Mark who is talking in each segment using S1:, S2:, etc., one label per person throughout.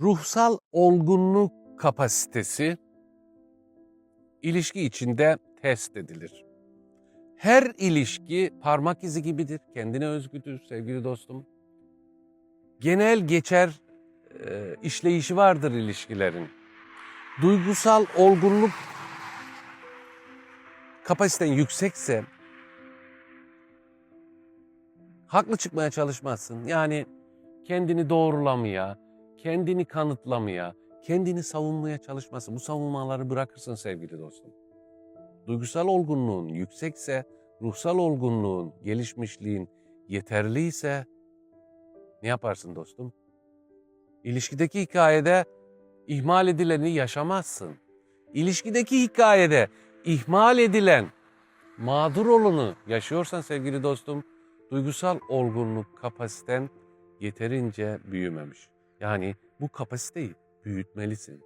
S1: Ruhsal olgunluk kapasitesi ilişki içinde test edilir. Her ilişki parmak izi gibidir, kendine özgüdür sevgili dostum. Genel geçer e, işleyişi vardır ilişkilerin. Duygusal olgunluk kapasiten yüksekse haklı çıkmaya çalışmazsın. Yani kendini doğrulamaya, kendini kanıtlamaya, kendini savunmaya çalışması. Bu savunmaları bırakırsın sevgili dostum. Duygusal olgunluğun yüksekse, ruhsal olgunluğun, gelişmişliğin yeterliyse ne yaparsın dostum? İlişkideki hikayede ihmal edileni yaşamazsın. İlişkideki hikayede ihmal edilen, mağdur olanı yaşıyorsan sevgili dostum, duygusal olgunluk kapasiten yeterince büyümemiş. Yani bu kapasiteyi büyütmelisin.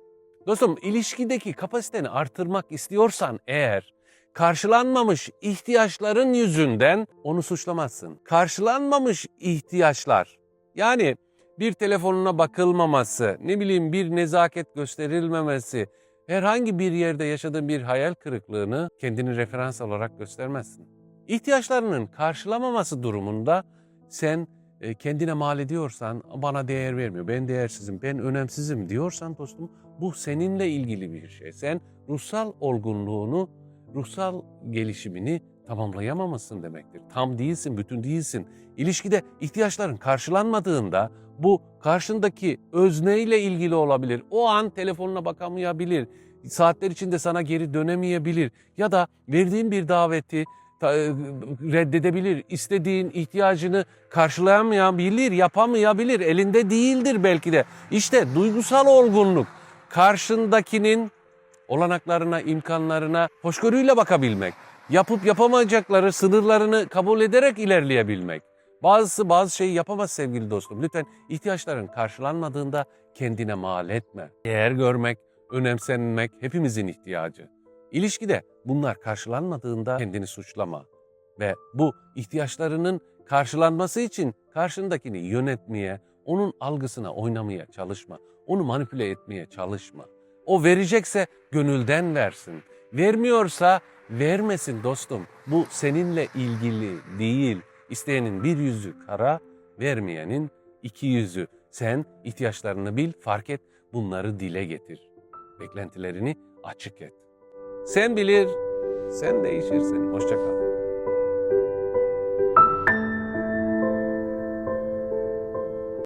S1: Dostum ilişkideki kapasiteni artırmak istiyorsan eğer karşılanmamış ihtiyaçların yüzünden onu suçlamazsın. Karşılanmamış ihtiyaçlar yani bir telefonuna bakılmaması, ne bileyim bir nezaket gösterilmemesi, herhangi bir yerde yaşadığın bir hayal kırıklığını kendini referans olarak göstermezsin. İhtiyaçlarının karşılamaması durumunda sen e, kendine mal ediyorsan, bana değer vermiyor, ben değersizim, ben önemsizim diyorsan dostum bu seninle ilgili bir şey. Sen ruhsal olgunluğunu, ruhsal gelişimini tamamlayamamışsın demektir. Tam değilsin, bütün değilsin. İlişkide ihtiyaçların karşılanmadığında bu karşındaki özneyle ilgili olabilir. O an telefonuna bakamayabilir. Saatler içinde sana geri dönemeyebilir. Ya da verdiğin bir daveti reddedebilir. İstediğin ihtiyacını karşılayamayabilir, yapamayabilir. Elinde değildir belki de. İşte duygusal olgunluk karşındakinin olanaklarına, imkanlarına hoşgörüyle bakabilmek. Yapıp yapamayacakları sınırlarını kabul ederek ilerleyebilmek. Bazısı bazı şeyi yapamaz sevgili dostum. Lütfen ihtiyaçların karşılanmadığında kendine mal etme. Değer görmek, önemsenmek hepimizin ihtiyacı. İlişkide bunlar karşılanmadığında kendini suçlama ve bu ihtiyaçlarının karşılanması için karşındakini yönetmeye, onun algısına oynamaya çalışma. Onu manipüle etmeye çalışma. O verecekse gönülden versin. Vermiyorsa vermesin dostum. Bu seninle ilgili değil. İsteyenin bir yüzü kara, vermeyenin iki yüzü. Sen ihtiyaçlarını bil, fark et, bunları dile getir. Beklentilerini açık et. Sen bilir, sen değişirsin. Hoşça kal.